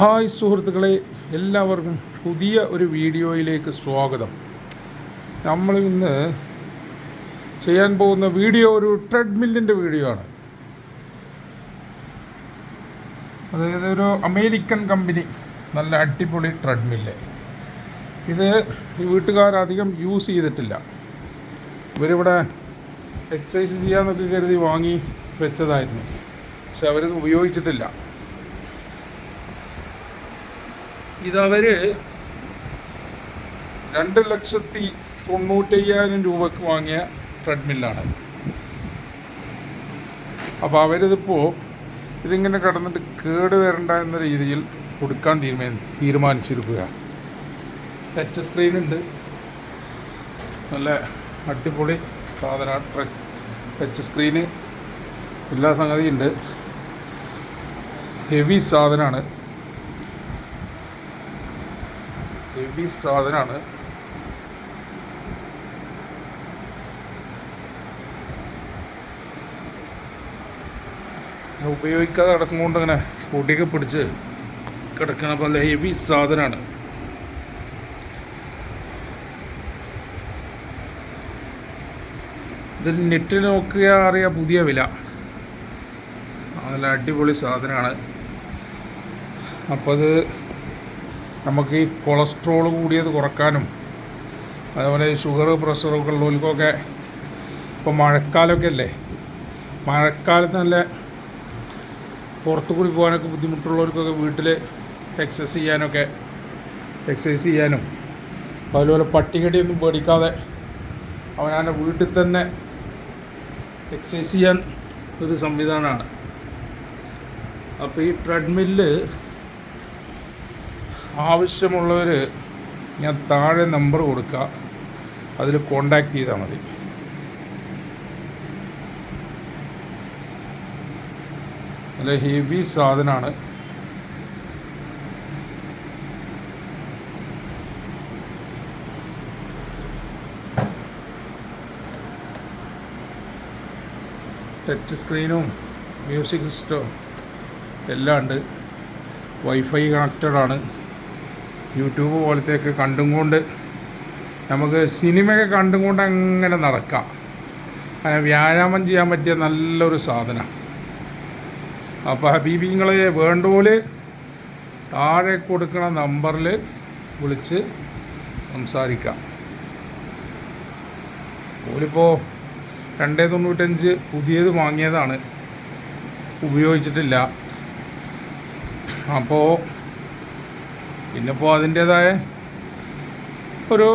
Hi സുഹൃത്തുക്കളെ എല്ലാവർക്കും പുതിയ ഒരു വീഡിയോയിലേക്ക് സ്വാഗതം. നമ്മൾ ഇന്ന് ചെയ്യാൻ പോകുന്ന വീഡിയോ ഒരു ട്രെഡ്മില്ലിന്റെ വീഡിയോ ആണ്. അതായത് ഒരു അമേരിക്കൻ കമ്പനി നല്ല അടിപൊളി ട്രെഡ്മില്ല്. ഇത് ഈ വീട്ടുകാരധികം യൂസ് ചെയ്തിട്ടില്ല. ഇവരിവിടെ എക്സസൈസ് ചെയ്യാമെന്നൊക്കെ കരുതി വാങ്ങി വെച്ചതായിരുന്നു. പക്ഷെ അവരിത് ഉപയോഗിച്ചിട്ടില്ല. ഇതവർ രണ്ട് ലക്ഷത്തി തൊണ്ണൂറ്റയ്യായിരം രൂപക്ക് വാങ്ങിയ ട്രെഡ്മില്ലാണ്. അപ്പോൾ അവരിതിപ്പോൾ ഇതിങ്ങനെ കിടന്നിട്ട് കേട് വരണ്ട എന്ന രീതിയിൽ കൊടുക്കാൻ തീരുമാനി തീരുമാനിച്ചിരിക്കുക. ടച്ച് സ്ക്രീൻ ഉണ്ട്. നല്ല അടിപൊളി സാധന ടച്ച് സ്ക്രീന് എല്ലാ സംഗതിയും ഉണ്ട്. ഹെവി സാധനമാണ് ഹെവി സാധനമാണ്. ഉപയോഗിക്കാതെ കിടക്കുമ്പോൾ അങ്ങനെ പൊടിയൊക്കെ പിടിച്ച് കിടക്കണ പോലെ ഹെവി സാധനമാണ്. ഇത് നെറ്റിൽ നോക്കിയാൽ അറിയാം പുതിയ വില. നല്ല അടിപൊളി സാധനമാണ്. അപ്പോൾ അത് നമുക്ക് ഈ കൊളസ്ട്രോൾ കൂടിയത് കുറക്കാനും അതുപോലെ ഷുഗർ പ്രഷറൊക്കെ ഉള്ളവർക്കൊക്കെ ഇപ്പോൾ മഴക്കാലമൊക്കെ അല്ലേ? മഴക്കാലത്ത് നല്ല പുറത്തു കൂടി പോകാനൊക്കെ ബുദ്ധിമുട്ടുള്ളവർക്കൊക്കെ വീട്ടിൽ എക്സസൈസ് ചെയ്യാനൊക്കെ എക്സസൈസ് ചെയ്യാനും അതുപോലെ പട്ടികടിയൊന്നും പേടിക്കാതെ അവനവന്റെ വീട്ടിൽ തന്നെ എക്സസൈസ് ചെയ്യാൻ ഒരു സംവിധാനമാണ്. അപ്പോൾ ഈ ട്രെഡ്മില്ല് ആവശ്യമുള്ളവർ ഞാൻ താഴെ നമ്പർ കൊടുക്കുക അതിൽ കോണ്ടാക്ട് ചെയ്താൽ മതി. നല്ല ഹെവി സാധനമാണ് ടച്ച് സ്ക്രീനും മ്യൂസിക് സിസ്റ്റവും എല്ലാം ഉണ്ട്. വൈഫൈ കണക്റ്റഡ് ആണ്. യൂട്യൂബ് പോലത്തെയൊക്കെ കണ്ടും കൊണ്ട് നമുക്ക് സിനിമയൊക്കെ കണ്ടും കൊണ്ട് അങ്ങനെ നടക്കാം. അങ്ങനെ വ്യായാമം ചെയ്യാൻ പറ്റിയ നല്ലൊരു സാധനം. അപ്പോൾ ഹബീബിങ്ങൾ വേണ്ടോൽ താഴെ കൊടുക്കുന്ന നമ്പറിൽ വിളിച്ച് സംസാരിക്കാം. ഓലിപ്പോൾ രണ്ടേ തൊണ്ണൂറ്റഞ്ച് പുതിയത് വാങ്ങിയതാണ്. ഉപയോഗിച്ചിട്ടില്ല. അപ്പോൾ പിന്നിപ്പോൾ അതിന്റേതായ ഒരു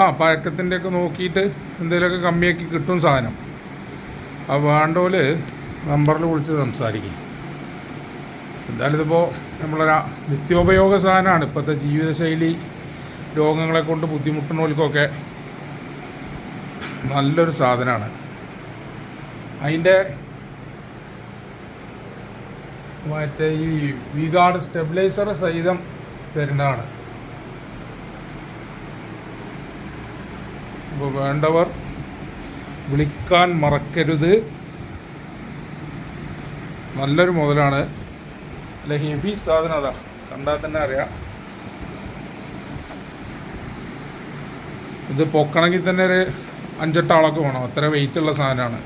ആ പഴക്കത്തിന്റെയൊക്കെ നോക്കിയിട്ട് എന്തെങ്കിലുമൊക്കെ കമ്മിയാക്കി കിട്ടും സാധനം. ആ വേണ്ടോൽ നമ്പറിൽ വിളിച്ച് സംസാരിക്കും. എന്തായാലും ഇതിപ്പോൾ നമ്മളൊരു നിത്യോപയോഗ സാധനമാണ്. ഇപ്പോഴത്തെ ജീവിതശൈലി രോഗങ്ങളെ കൊണ്ട് ബുദ്ധിമുട്ടുന്നവർക്കൊക്കെ നല്ലൊരു സാധനമാണ്. അതിന്റെ മറ്റേ ഈ വിഗാർഡ് സ്റ്റെബിലൈസർ സഹിതം തരുന്നതാണ്. അപ്പോൾ വേണ്ടവർ വിളിക്കാൻ മറക്കരുത്. നല്ലൊരു മുതലാണ്. അല്ല ഹെവി സാധനം അതാ. കണ്ടാൽ തന്നെ അറിയാം. ഇത് പൊക്കണമെങ്കിൽ തന്നെ ഒരു അഞ്ചെട്ട് ആളൊക്കെ വേണം. അത്ര വെയിറ്റ് ഉള്ള സാധനമാണ്.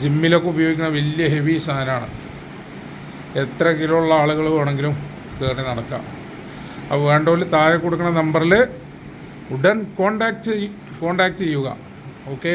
ജിമ്മിലൊക്കെ ഉപയോഗിക്കുന്ന വലിയ ഹെവി സാധനമാണ്. എത്ര കിലോ ഉള്ള ആളുകൾ വേണമെങ്കിലും കയറി നടക്കാം. അപ്പോൾ വേണ്ടവർ താഴെ കൊടുക്കുന്ന നമ്പറിൽ ഉടൻ കോണ്ടാക്ട് കോണ്ടാക്ട് ചെയ്യുക. ഓക്കെ